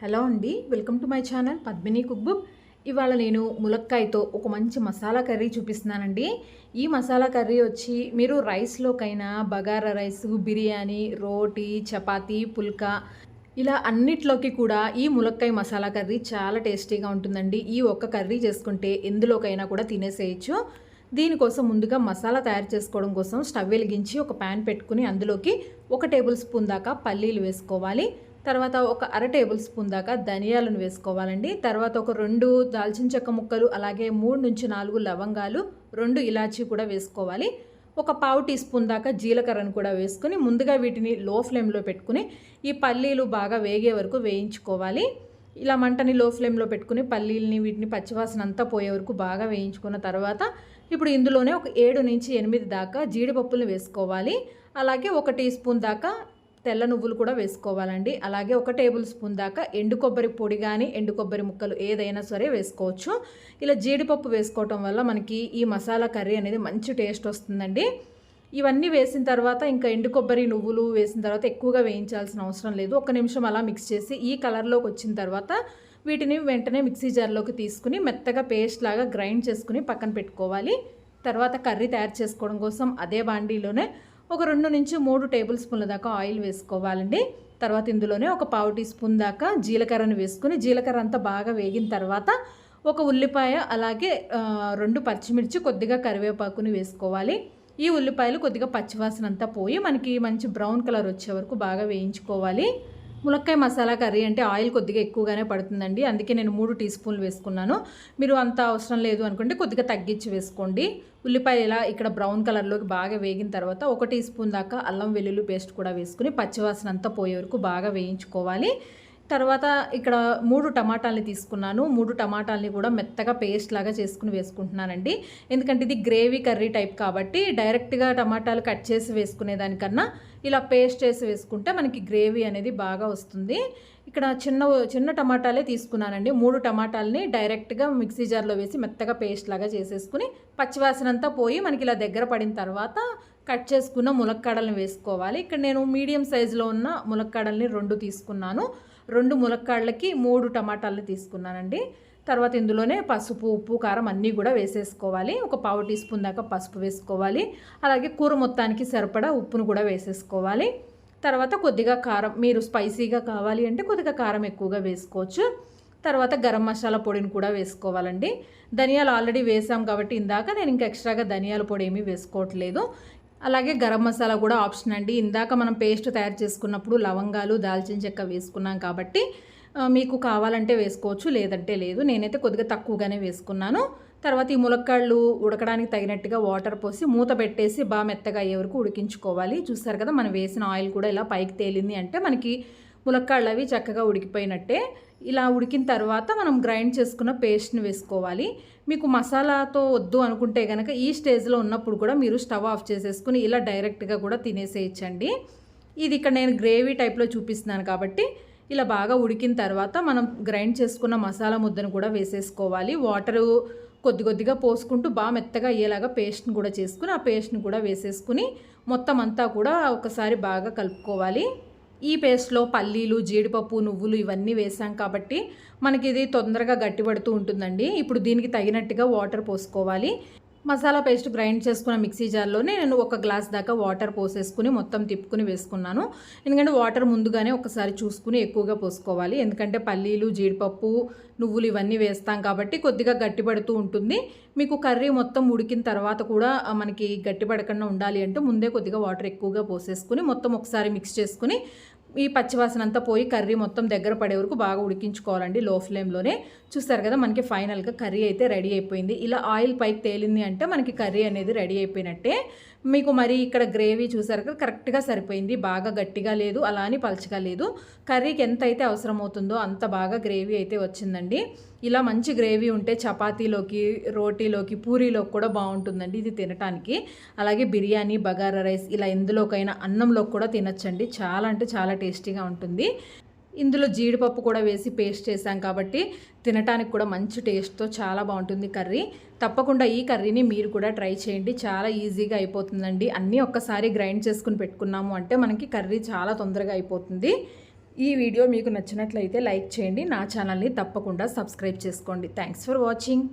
Hello అండి welcome to my channel Padmini cook book. ఇవాళ నేను ములక్కాయతో ఒక మంచి మసాలా కర్రీ చూపిస్తున్నానండి. ఈ మసాలా కర్రీ వచ్చి మీరు రైస్లోకైనా బగారా రైస్ బిర్యానీ రోటీ చపాతీ పుల్కా ఇలా అన్నిట్లోకి కూడా ఈ ములక్కాయ మసాలా కర్రీ చాలా టేస్టీగా ఉంటుందండి. ఈ ఒక్క కర్రీ చేసుకుంటే ఎందులోకైనా కూడా తినేసేయచ్చు. దీనికోసం ముందుగా మసాలా తయారు చేసుకోవడం కోసం స్టవ్ వెలిగించి ఒక ప్యాన్ పెట్టుకుని అందులోకి ఒక టేబుల్ స్పూన్ దాకా పల్లీలు వేసుకోవాలి. తర్వాత ఒక అర టేబుల్ స్పూన్ దాకా ధనియాలను వేసుకోవాలండి. తర్వాత ఒక రెండు దాల్చిన చెక్క ముక్కలు అలాగే మూడు నుంచి నాలుగు లవంగాలు రెండు ఇలాచీ కూడా వేసుకోవాలి. ఒక పావు టీ స్పూన్ దాకా జీలకర్రను కూడా వేసుకుని ముందుగా వీటిని లో ఫ్లేమ్లో పెట్టుకుని ఈ పల్లీలు బాగా వేగే వరకు వేయించుకోవాలి. ఇలా మంటని లో ఫ్లేమ్లో పెట్టుకుని పల్లీలని వీటిని పచ్చివాసన అంతా పోయే వరకు బాగా వేయించుకున్న తర్వాత ఇప్పుడు ఇందులోనే ఒక ఏడు నుంచి ఎనిమిది దాకా జీడిపప్పులను వేసుకోవాలి. అలాగే ఒక టీ స్పూన్ దాకా తెల్ల నువ్వులు కూడా వేసుకోవాలండి. అలాగే ఒక టేబుల్ స్పూన్ దాకా ఎండు కొబ్బరి పొడి కానీ ఎండు కొబ్బరి ముక్కలు ఏదైనా సరే వేసుకోవచ్చు. ఇలా జీడిపప్పు వేసుకోవటం వల్ల మనకి ఈ మసాలా కర్రీ అనేది మంచి టేస్ట్ వస్తుందండి. ఇవన్నీ వేసిన తర్వాత ఇంకా ఎండు కొబ్బరి నువ్వులు వేసిన తర్వాత ఎక్కువగా వేయించాల్సిన అవసరం లేదు. ఒక నిమిషం అలా మిక్స్ చేసి ఈ కలర్లోకి వచ్చిన తర్వాత వీటిని వెంటనే మిక్సీ జార్లోకి తీసుకుని మెత్తగా పేస్ట్ లాగా గ్రైండ్ చేసుకుని పక్కన పెట్టుకోవాలి. తర్వాత కర్రీ తయారు చేసుకోవడం కోసం అదే బాండీలోనే ఒక రెండు నుంచి మూడు టేబుల్ స్పూన్ల దాకా ఆయిల్ వేసుకోవాలండి. తర్వాత ఇందులోనే ఒక పావు టీ స్పూన్ దాకా జీలకర్రను వేసుకుని జీలకర్ర అంతా బాగా వేగిన తర్వాత ఒక ఉల్లిపాయ అలాగే రెండు పచ్చిమిర్చి కొద్దిగా కరివేపాకుని వేసుకోవాలి. ఈ ఉల్లిపాయలు కొద్దిగా పచ్చివాసన అంతా పోయి మనకి మంచి బ్రౌన్ కలర్ వచ్చే వరకు బాగా వేయించుకోవాలి. ములక్కాయ మసాలా కర్రీ అంటే ఆయిల్ కొద్దిగా ఎక్కువగానే పడుతుందండి. అందుకే నేను మూడు టీ స్పూన్లు వేసుకున్నాను. మీరు అంత అవసరం లేదు అనుకుంటే కొద్దిగా తగ్గించి వేసుకోండి. ఉల్లిపాయలు ఇలా ఇక్కడ బ్రౌన్ కలర్లోకి బాగా వేగిన తర్వాత ఒక టీ స్పూన్ దాకా అల్లం వెల్లుల్లి పేస్ట్ కూడా వేసుకుని పచ్చివాసన అంతా పోయే వరకు బాగా వేయించుకోవాలి. తర్వాత ఇక్కడ మూడు టమాటాలని తీసుకున్నాను. మూడు టమాటాలని కూడా మెత్తగా పేస్ట్ లాగా చేసుకుని వేసుకుంటున్నానండి. ఎందుకంటే ఇది గ్రేవీ కర్రీ టైప్ కాబట్టి డైరెక్ట్గా టమాటాలు కట్ చేసి వేసుకునే దానికన్నా ఇలా పేస్ట్ చేసి వేసుకుంటే మనకి గ్రేవీ అనేది బాగా వస్తుంది. ఇక్కడ చిన్న చిన్న టమాటాలే తీసుకున్నానండి. మూడు టమాటాలని డైరెక్ట్గా మిక్సీ జార్లో వేసి మెత్తగా పేస్ట్ లాగా చేసేసుకుని పచ్చివాసనంతా పోయి మనకి ఇలా దగ్గర పడిన తర్వాత కట్ చేసుకున్న ములక్కాడల్ని వేసుకోవాలి. ఇక్కడ నేను మీడియం సైజులో ఉన్న ములక్కాడల్ని రెండు తీసుకున్నాను. రెండు ములక్కాడలకి మూడు టమాటాలని తీసుకున్నానండి. తర్వాత ఇందులోనే పసుపు ఉప్పు కారం అన్నీ కూడా వేసేసుకోవాలి. ఒక పావు టీ స్పూన్ దాకా పసుపు వేసుకోవాలి. అలాగే కూర మొత్తానికి సరిపడా ఉప్పును కూడా వేసేసుకోవాలి. తర్వాత కొద్దిగా కారం మీరు స్పైసీగా కావాలి అంటే కొద్దిగా కారం ఎక్కువగా వేసుకోవచ్చు. తర్వాత గరం మసాలా పొడిని కూడా వేసుకోవాలండి. ధనియాలు ఆల్రెడీ వేసాం కాబట్టి ఇందాక నేను ఇంకా ఎక్స్ట్రాగా ధనియాల పొడి ఏమీ వేసుకోవట్లేదు. అలాగే గరం మసాలా కూడా ఆప్షన్ అండి. ఇందాక మనం పేస్ట్ తయారు చేసుకున్నప్పుడు లవంగాలు దాల్చిన చెక్క వేసుకున్నాం కాబట్టి మీకు కావాలంటే వేసుకోవచ్చు లేదంటే లేదు. నేనైతే కొద్దిగా తక్కువగానే వేసుకున్నాను. తర్వాత ఈ ములక్కాళ్ళు ఉడకడానికి తగినట్టుగా వాటర్ పోసి మూత పెట్టేసి బాగా మెత్తగా అయ్యే వరకు ఉడికించుకోవాలి. చూస్తారు కదా మనం వేసిన ఆయిల్ కూడా ఇలా పైకి తేలింది అంటే మనకి ములక్కాళ్ళు అవి చక్కగా ఉడికిపోయినట్టే ఇలా ఉడికిన తర్వాత మనం గ్రైండ్ చేసుకున్న పేస్ట్ని వేసుకోవాలి. మీకు మసాలాతో వద్దు అనుకుంటే కనుక ఈ స్టేజ్లో ఉన్నప్పుడు కూడా మీరు స్టవ్ ఆఫ్ చేసేసుకుని ఇలా డైరెక్ట్గా కూడా తినేసేయచ్చండి. ఇది ఇక్కడ నేను గ్రేవీ టైప్లో చూపిస్తున్నాను కాబట్టి ఇలా బాగా ఉడికిన తర్వాత మనం గ్రైండ్ చేసుకున్న మసాలా ముద్దను కూడా వేసేసుకోవాలి. వాటరు కొద్ది కొద్దిగా పోసుకుంటూ బాగా మెత్తగా అయ్యేలాగా పేస్ట్ని కూడా చేసుకుని ఆ పేస్ట్ని కూడా వేసేసుకుని మొత్తం అంతా కూడా ఒకసారి బాగా కలుపుకోవాలి. ఈ పేస్ట్లో పల్లీలు జీడిపప్పు నువ్వులు ఇవన్నీ వేసాం కాబట్టి మనకి ఇది తొందరగా గట్టిపడుతూ ఉంటుందండి. ఇప్పుడు దీనికి తగినట్టుగా వాటర్ పోసుకోవాలి. మసాలా పేస్ట్ గ్రైండ్ చేసుకున్న మిక్సీ జార్లోనే నేను ఒక గ్లాస్ దాకా వాటర్ పోసేసుకుని మొత్తం తిప్పుకుని వేసుకున్నాను. ఎందుకంటే వాటర్ ముందుగానే ఒకసారి చూసుకుని ఎక్కువగా పోసుకోవాలి. ఎందుకంటే పల్లీలు జీడిపప్పు నువ్వులు ఇవన్నీ వేస్తాం కాబట్టి కొద్దిగా గట్టిపడుతూ ఉంటుంది. మీకు కర్రీ మొత్తం ఉడికిన తర్వాత కూడా మనకి గట్టిపడకుండా ఉండాలి అంటే ముందే కొద్దిగా వాటర్ ఎక్కువగా పోసేసుకుని మొత్తం ఒకసారి మిక్స్ చేసుకుని ఈ పచ్చివాసన అంతా పోయి కర్రీ మొత్తం దగ్గర పడే వరకు బాగా ఉడికించుకోవాలండి లో ఫ్లేమ్లోనే చూస్తారు కదా మనకి ఫైనల్గా కర్రీ అయితే రెడీ అయిపోయింది. ఇలా ఆయిల్ పైకి తేలింది అంటే మనకి కర్రీ అనేది రెడీ అయిపోయినట్టే. మీకు మరి ఇక్కడ గ్రేవీ చూసారు కదా కరెక్ట్గా సరిపోయింది. బాగా గట్టిగా లేదు అలా అని పలచగా లేదు. కర్రీకి ఎంత అయితే అవసరం అవుతుందో అంత బాగా గ్రేవీ అయితే వచ్చిందండి. ఇలా మంచి గ్రేవీ ఉంటే చపాతీలోకి రోటీలోకి పూరీలోకి కూడా బాగుంటుందండి ఇది తినటానికి. అలాగే బిర్యానీ బగారా రైస్ ఇలా ఎందులోకైనా అన్నంలోకి కూడా తినచ్చండి. చాలా అంటే చాలా టేస్టీగా ఉంటుంది. ఇందులో జీడిపప్పు కూడా వేసి పేస్ట్ చేశాం కాబట్టి తినటానికి కూడా మంచి టేస్ట్తో చాలా బాగుంటుంది కర్రీ. తప్పకుండా ఈ కర్రీని మీరు కూడా ట్రై చేయండి. చాలా ఈజీగా అయిపోతుందండి. అన్నీ ఒక్కసారి గ్రైండ్ చేసుకుని పెట్టుకున్నాము అంటే మనకి కర్రీ చాలా తొందరగా అయిపోతుంది. ఈ వీడియో మీకు నచ్చినట్లయితే లైక్ చేయండి. నా ఛానల్ని తప్పకుండా సబ్స్క్రైబ్ చేసుకోండి. Thanks for watching.